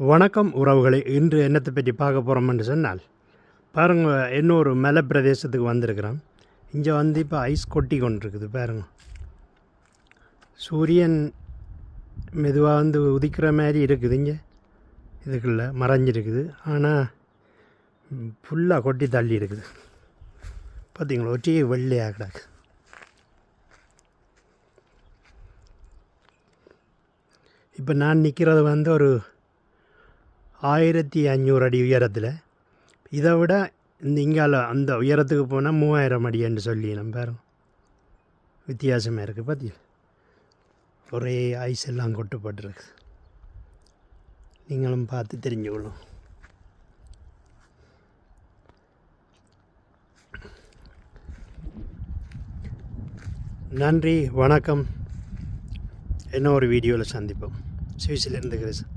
வணக்கம் உறவுகளை இன்று என்னத்தை பற்றி பார்க்க போகிறோம்னு சொன்னால் பாருங்கள் இன்னொரு மலை பிரதேசத்துக்கு வந்திருக்கிறோம். இங்கே வந்து இப்போ ஐஸ் கொட்டி கொண்டிருக்குது பாருங்கள் சூரியன் மெதுவாக வந்து உதிக்கிற மாதிரி இருக்குது இங்கே. இதுக்குள்ள மறைஞ்சிருக்குது. ஆனால் ஃபுல்லாக கொட்டி தள்ளி இருக்குது. பார்த்தீங்களா ஒட்டி வெள்ளையாக கிடக்கு. இப்போ நான் நிற்கிறது வந்து ஒரு ஆயிரத்தி அஞ்சூறு அடி உயரத்தில். இதை விட இந்த இங்கால அந்த உயரத்துக்கு போனால் மூவாயிரம் அடின்னு சொல்லி நம்ம பாருங்க. வித்தியாசமாக இருக்குது பார்த்தீங்களா ஒரே ஐஸ் எல்லாம் கொட்டுப்பட்டுருக்கு. நீங்களும் பார்த்து தெரிஞ்சுக்கணும் நன்றி வணக்கம். என்ன ஒரு வீடியோவில் சந்திப்போம். சுவிஸ்லேருந்து கிரேசன்